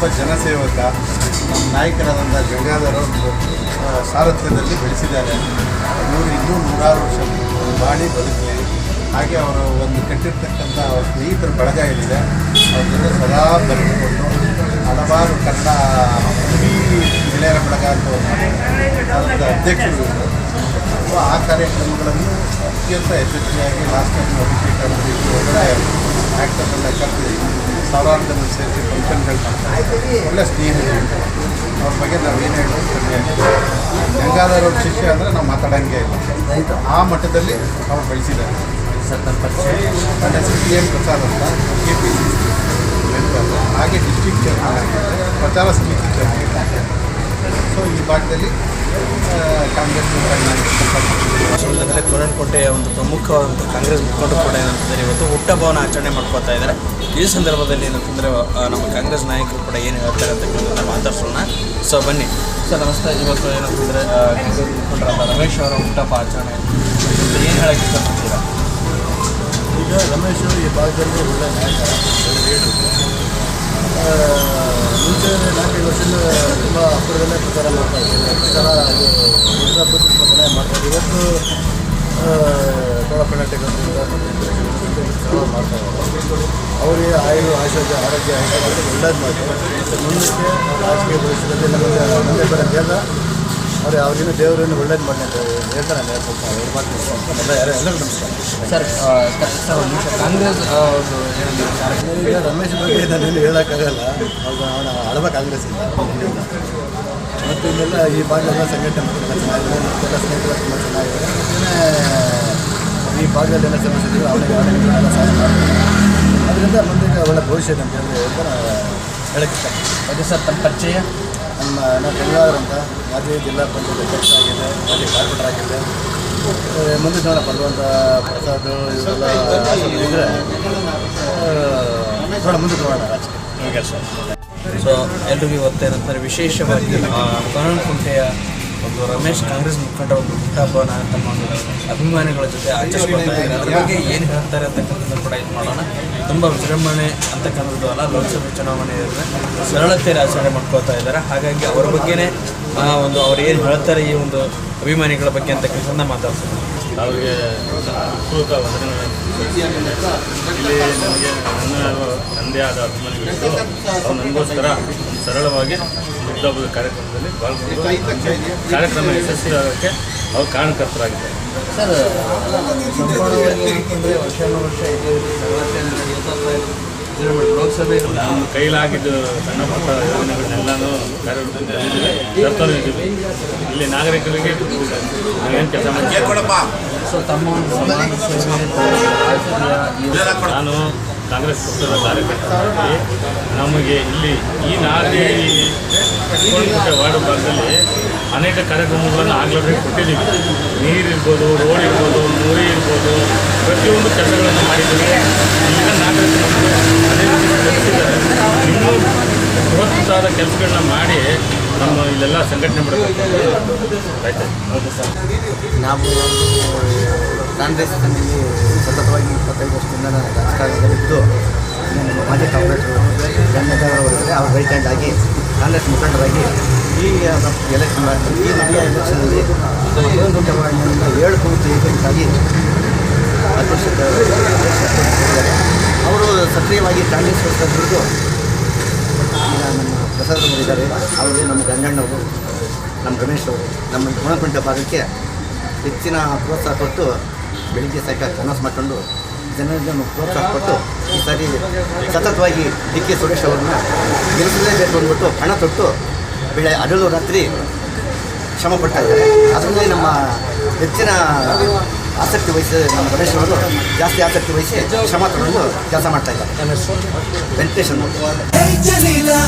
ಒಬ್ಬ ಜನಸೇವಕ, ನಮ್ಮ ನಾಯಕರಾದಂಥ ಗಂಗಾಧರ ಸಾರಥ್ಯದಲ್ಲಿ ಬೆಳೆಸಿದ್ದಾರೆ. ಇವರು ಇನ್ನೂ ನೂರಾರು ವರ್ಷ ಬಾಳಿ ಬದುಕಲಿ. ಹಾಗೆ ಅವರ ಒಂದು ಕಟ್ಟಿರ್ತಕ್ಕಂಥ ಅವರ ಸ್ನೇಹಿತರ ಬಳಗ ಏನಿದೆ ಅವ್ರ ಜೊತೆ ಸದಾ ಬರೆದುಕೊಂಡು ಹಲವಾರು ಕನ್ನಡ ಗೆಳೆಯರ ಬಳಗ ಅಂತ ಅದರ ಅಧ್ಯಕ್ಷರು ಆ ಕಾರ್ಯಕ್ರಮಗಳನ್ನು ಅತ್ಯಂತ ಯಶಸ್ವಿಯಾಗಿ ಲಾಸ್ಟ್ ಟೈಮ್ ಅಭಿಷೇಕ ಆ್ಯಕ್ಟರ್ನೆಲ್ಲ ಕರೆದು ಸಾವಿರಾರು ಜನ ಸೇರಿಸಿ ಫಂಕ್ಷನ್ಗಳು ಮಾಡ್ತಾರೆ ಒಳ್ಳೆ ಸ್ನೇಹಿತರು ಅವ್ರ ಬಗ್ಗೆ ನಾವು ಏನು ಹೇಳೋದು ಆಗಿದೆ ಗಂಗಾಧರ್ ಅವ್ರ ಶಿಷ್ಯ ಅಂದರೆ ನಾವು ಮಾತಾಡೋಂಗೆ ಇಲ್ಲ ಆ ಮಟ್ಟದಲ್ಲಿ ಅವ್ರು ಬೆಳೆಸಿದ್ದಾರೆ ನನ್ನ ಹೆಸರು ಟಿ ಪ್ರಸಾದ್ ಅಂತ ಕೆ ಪಿ ಸಿ ಮೆಂಬರ್ ಹಾಗೆ ಡಿಸ್ಟಿಕ್ ಪ್ರಚಾರ ಸಮಿತಿ ಸೊ ಈ ಭಾಗದಲ್ಲಿ ಕಾಂಗ್ರೆಸ್ ಅಂದರೆ ಕೋಟೆಯ ಒಂದು ಪ್ರಮುಖವಾದಂಥ ಕಾಂಗ್ರೆಸ್ ಮುಖಂಡರು ಕೂಡ ಏನಂತಂದರೆ ಇವತ್ತು ಹುಟ್ಟಹಬ್ಬವನ್ನು ಆಚರಣೆ ಮಾಡ್ಕೋತಾ ಇದ್ದಾರೆ. ಈ ಸಂದರ್ಭದಲ್ಲಿ ಏನಂತಂದರೆ ನಮ್ಮ ಕಾಂಗ್ರೆಸ್ ನಾಯಕರು ಕೂಡ ಏನು ಹೇಳ್ತಾರೆ ಅಂತಕ್ಕಂಥ ಮಾತಾಡ್ಸೋಣ ಸೊ ಬನ್ನಿ. ಸರ್ ನಮಸ್ತೆ. ಇವತ್ತು ಏನಂತಂದರೆ ಕಾಂಗ್ರೆಸ್ ಮುಖಂಡರಾದ ರಮೇಶ್ ಅವರ ಹುಟ್ಟಹಬ್ಬ ಆಚರಣೆ. ಏನು ಹೇಳಕ್ಕೆ ಇಷ್ಟಪಡ್ತೀರಾ? ಈಗ ರಮೇಶ್ ಈ ಭಾಗದಲ್ಲಿ ಒಳ್ಳೆ ನಾಯಕ ಒಳ್ಳೆ ಲೀಡ್ರು. ಆ, ಮುಂಚೆ ನಾಲ್ಕೈದು ವರ್ಷದಿಂದ ತುಂಬ ಹತ್ತಿರದಲ್ಲೇ ಪ್ರಚಾರ ಮಾಡ್ತಾ ಇದ್ದಾರೆ ಪ್ರಚಾರ ಮಾಡ್ತಾ ಇದ್ದೀವಿ ಇವತ್ತು ಕರ್ನಾಟಕ ಮಾಡ್ತಾ ಇದ್ದಾರೆ ಅವರಿಗೆ ಆಯು ಆಶೋಗ್ಯ ಆರೋಗ್ಯ ಆರೋಗ್ಯ ಒಳ್ಳೇದು ಮಾಡ್ತಾರೆ. ಮುಂದಕ್ಕೆ ರಾಜಕೀಯ ಭವಿಷ್ಯದಲ್ಲಿ ನಮಗೆ ಮುಂದೆ ಬರೋ ದೇವ ಅವ್ರು ಅವ್ರಿಗಿನ್ನೂ ದೇವರನ್ನು ಒಳ್ಳೇದು ಮಾಡಿ ಅಂತ ಹೇಳ್ತಾರೆ ಎರಡು ಮಾತು ಎಲ್ಲ ಯಾರು ಎಲ್ಲರೂ ನಮಸ್ಕಾರ. ಸರ್ ಕಾಂಗ್ರೆಸ್ ರಮೇಶ್ ಬಗ್ಗೆ ನಾನು ಹೇಳೋಕ್ಕಾಗಲ್ಲ. ಅವ್ರು ಅವನ ಕಾಂಗ್ರೆಸ್ ಇಲ್ಲ ಮತ್ತು ಇನ್ನೆಲ್ಲ ಈ ಭಾಗದಲ್ಲ ಸಂಘಟನೆ ಮಾಡ್ತಾರೆ ಚೆನ್ನಾಗಿದೆ ಮತ್ತೆಲ್ಲ ಸ್ನೇಹಿತರು ತುಂಬ ಚೆನ್ನಾಗಿದೆ. ಈ ಭಾಗದಲ್ಲಿ ಎಲ್ಲ ಸಮಸ್ಯೆಗಳು ಅವನಿಗೆ ಅವನಿಗೆಲ್ಲ ಸಹಾಯ ಮಾಡ್ತಾರೆ. ಅದರಿಂದ ಮುಂದೆ ಒಳ್ಳೆ ಭವಿಷ್ಯ ಇದೆ ಅಂತ ಹೇಳಿ ಅಂತ ಹೇಳಕ್ಕೆ ಇಷ್ಟಪಡ್ತೀನಿ. ಸರ್ ತಮ್ಮ ಪರಿಚಯ? ನಮ್ಮ ನಾವು ಬೆಂಗಳೂರು ಅಂತ ಮಾಜಿ ಜಿಲ್ಲಾ ಪಂಚಾಯತ್ ಅಧ್ಯಕ್ಷ ಆಗಿದೆ ಮಾಜಿ ಕಾರ್ಪೊರೇಟರ್ ಆಗಿದೆ. ಮುಂದೆ ನೋಡ ಬರುವಂಥ ಪ್ರಸಾದ್ ಇವರೆಲ್ಲ ಇದ್ರೆ ಇದ್ದರೆ ನೋಡೋಣ ಮುಂದೆ ನೋಡೋಣ ರಾಜಕೀಯ. ಸರ್. ಸೊ ಎಲ್ರಿಗೂ ಇವತ್ತು ಏನಂತಂದರೆ ವಿಶೇಷವಾಗಿ ಕುಂಟೆಯ ಒಂದು ರಮೇಶ್ ಕಾಂಗ್ರೆಸ್ ಮುಖಂಡ ಒಂದು ಹುಟ್ಟಹಬ್ಬನ ತಮ್ಮ ಅಭಿಮಾನಿಗಳ ಜೊತೆ ಆಚರಿಸ್ಕೊಳ್ತಾ ಇದ್ದಾರೆ ಅದ್ರ ಬಗ್ಗೆ ಏನು ಹೇಳ್ತಾರೆ ಅಂತಕ್ಕಂಥದ್ದು ಕೂಡ ಇದು ಮಾಡೋಣ. ತುಂಬ ವಿಜೃಂಭಣೆ ಅಂತಕ್ಕಂಥದ್ದು ಅಲ್ಲ, ಲೋಕಸಭೆ ಚುನಾವಣೆ ಸರಳತೆಯಲ್ಲಿ ಆಚರಣೆ ಮಾಡ್ಕೊಳ್ತಾ ಇದ್ದಾರೆ. ಹಾಗಾಗಿ ಅವರ ಬಗ್ಗೆನೇ ಒಂದು ಅವ್ರು ಏನು ಹೇಳ್ತಾರೆ ಈ ಒಂದು ಅಭಿಮಾನಿಗಳ ಬಗ್ಗೆ ಅಂತಕ್ಕಂಥದ್ದನ್ನ ಮಾತಾಡ್ತಾರೆ ಅವರಿಗೆ ಪೂರ್ವಕ ವಂದನೆಗಳನ್ನು ಇಲ್ಲಿ ನನಗೆ ನನ್ನ ನನ್ನದೇ ಆದ ಅಭಿಮಾನಿಗಳಿದ್ದು, ಅವ್ರು ನನಗೋಸ್ಕರ ಸರಳವಾಗಿ ಹಬ್ಬದ ಕಾರ್ಯಕ್ರಮದಲ್ಲಿ ಪಾಲ್ಗೊಂಡು ಕಾರ್ಯಕ್ರಮ ಯಶಸ್ವಿಯಾಗೋಕ್ಕೆ ಅವ್ರು ಕಾರಣಕರ್ತರಾಗಿದ್ದಾರೆ. ಸರ್ ಸಂಪೂರ್ಣವಾಗಿ ವರ್ಷಾನುವರ್ಷ ಲೋಕಸಭೆ ನಮ್ಮ ಕೈಲಾಗಿದ್ದು ಸಣ್ಣ ಪುಟ್ಟ ಯೋಜನೆಗಳನ್ನೆಲ್ಲನೂ ಕಾರ್ಯರೂಪದಲ್ಲಿ ಇಲ್ಲಿ ನಾಗರಿಕರಿಗೆ ನಾವೇನು ಕೆಲಸ ಮಾಡ್ತೀವಿ? ಸೊ ತಮ್ಮ ಒಂದು ಸಮಾಜ ಸೇವೆ ನಾನು ಕಾಂಗ್ರೆಸ್ ಪಕ್ಷದ ಕಾರ್ಯಕರ್ತರಾಗಿ ನಮಗೆ ಇಲ್ಲಿ ಈ ನಾಲ್ಕು ವಾರ್ಡ್ ಭಾಗದಲ್ಲಿ ಅನೇಕ ಕಾರ್ಯಕ್ರಮಗಳನ್ನು ಆಗಲೇ ಕೊಟ್ಟಿದ್ದೀವಿ. ನೀರಿರ್ಬೋದು ರೋಡ್ ಇರ್ಬೋದು, ಮೂರಿ ಇರ್ಬೋದು, ಪ್ರತಿಯೊಂದು ಕೆಲಸಗಳನ್ನು ಮಾಡಿದ್ದೀವಿ. ಇಲ್ಲಿನ ನಾಗರಿಕರು ಕೆಲಸಗಳನ್ನ ಮಾಡಿ ನಮ್ಮ ಇಲ್ಲೆಲ್ಲ ಸಂಘಟನೆ ಮಾಡಬೇಕು. ನಾವು ಕಾಂಗ್ರೆಸ್ ಸತತವಾಗಿ ಇಪ್ಪತ್ತೈದು ವರ್ಷದಿಂದ ನನ್ನ ಮಾಜಿ ಕಾಂಗ್ರೆಸ್ ಗಂಗಾಧರ್ ಅವರು ರೈಟ್ ಹ್ಯಾಂಡ್ ಆಗಿ ಕಾಂಗ್ರೆಸ್ ಮುಖಂಡರಾಗಿ ಈ ಎಲೆಕ್ಷನ್ ಈ ನಡೆಯ ಎಲೆಕ್ಷನಲ್ಲಿ ಒಂದು ಏಳು ಕೋಟಿ ಏಜೆಂಟಾಗಿ ಅಧ್ಯಕ್ಷ ಅವರು ಸಕ್ರಿಯವಾಗಿ ಕಾಂಗ್ರೆಸ್ ಪಕ್ಷದ ದುಡಿದು ಈಗ ನಮ್ಮ ಪ್ರಸಾದ್ ಅವರು ಇದ್ದಾರೆ. ಅವರು ನಮ್ಮ ಗಂಗಣ್ಣವರು, ನಮ್ಮ ರಮೇಶ್ ಅವರು, ನಮ್ಮ ಗುಣಪಂಠ ಭಾಗಕ್ಕೆ ಹೆಚ್ಚಿನ ಪ್ರೋತ್ಸಾಹ ಕೊಟ್ಟು ಬೆಳಿಗ್ಗೆ ಸಾಯಂಕಾಲ ಕನಸು ಮಾಡಿಕೊಂಡು ಜನರಿಗೆ ಪ್ರೋತ್ಸಾಹ ಕೊಟ್ಟು ಈ ಸಾರಿ ಸತತವಾಗಿ ಡಿ ಕೆ ಸುರೇಶ್ ಅವ್ರನ್ನ ಗೆಲ್ಲಿಸಲೇಬೇಕು ಅಂದ್ಬಿಟ್ಟು ಹಣ ತೊಟ್ಟು ಬೆಳೆ ಹಗಲು ರಾತ್ರಿ ಶ್ರಮ ಪಡ್ತಾ ಅದರಲ್ಲಿ ನಮ್ಮ ಹೆಚ್ಚಿನ ಆಸಕ್ತಿ ವಹಿಸಿ ನಮ್ಮ ಗಣೇಶ್ ಅವರು ಜಾಸ್ತಿ ಆಸಕ್ತಿ ವಹಿಸಿ ಶ್ರಮ ತಗೊಂಡು ಕೆಲಸ ಮಾಡ್ತಾ ಇದ್ದಾರೆ. ವೆಂಕಟೇಶ್ ಅಂದ್ಬಿಟ್ಟು